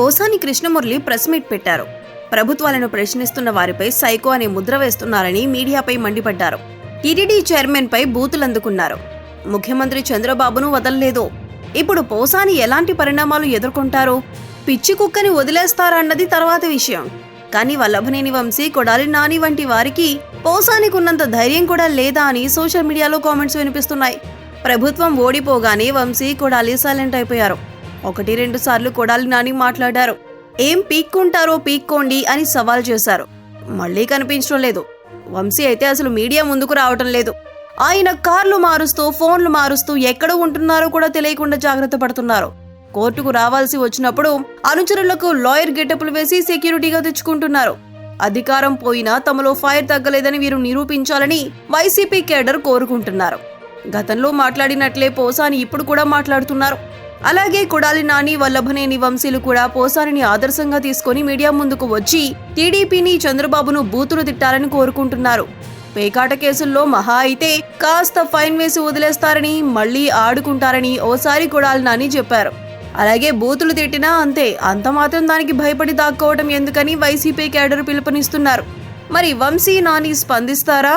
Posani Krishna Murali press meet పెట్టారు. ప్రభుత్వాలను ప్రశ్నిస్తున్న వారిపై సైకో అనే ముద్ర వేస్తున్నారని మీడియాపై మండిపడ్డారు. టీటీడీ చైర్మన్పై బూతులందుకున్నారు ముఖ్యమంత్రి చంద్రబాబును వదలలేదు. ఇప్పుడు పోసాని ఎలాంటి పరిణామాలు ఎదుర్కొంటారు? పిచ్చి కుక్కని వదిలేస్తారన్నది తర్వాత విషయం. కానీ వల్లభనేని వంశీ కొడాలి నాని వంటి వారికి పోసానికి ఉన్నంత ధైర్యం కూడా లేదా అని సోషల్ మీడియాలో కామెంట్స్ వినిపిస్తున్నాయి. ప్రభుత్వం ఓడిపోగానే వంశీ కొడాలి సైలెంట్ అయిపోయారు. ఒకటి రెండు సార్లు కొడాలి నాని మాట్లాడారు. ఏం పీక్కుంటారో పీక్కోండి అని సవాల్ చేశారు. మళ్ళీ కనిపించడం లేదు. వంశీ అయితే అసలు మీడియా ముందుకు రావటం లేదు. ఆయన కార్లు మారుస్తూ ఫోన్లు మారుస్తూ ఎక్కడ ఉంటున్నారో కూడా తెలియకుండా జాగ్రత్త పడుతున్నారు. కోర్టుకు రావాల్సి వచ్చినప్పుడు అనుచరులకు లాయర్ గెటప్లు వేసి సెక్యూరిటీగా తెచ్చుకుంటున్నారు. అధికారం పోయినా తమలో ఫైర్ తగ్గలేదని వీరు నిరూపించాలని వైసీపీ కేడర్ కోరుకుంటున్నారు. గతంలో మాట్లాడినట్లే పోసాని ఇప్పుడు కూడా మాట్లాడుతున్నారు. అలాగే కొడాలి నాని వల్లభనేని వంశీలు కూడా పోసారిని ఆదర్శంగా తీసుకొని మీడియా ముందుకు వచ్చి టీడీపీని చంద్రబాబును బూతులు తిట్టాలని కోరుకుంటున్నారు. పేకాట కేసుల్లో మహా అయితే కాస్త ఫైన్ వేసి వదిలేస్తారని మళ్ళీ ఆడుకుంటారని ఓసారి కొడాలి నాని చెప్పారు. అలాగే బూతులు తిట్టినా అంతే అంత మాత్రం దానికి భయపడి దాక్కోవటం ఎందుకని వైసీపీ కేడర్ పిలుపునిస్తున్నారు. మరి వంశీ నాని స్పందిస్తారా?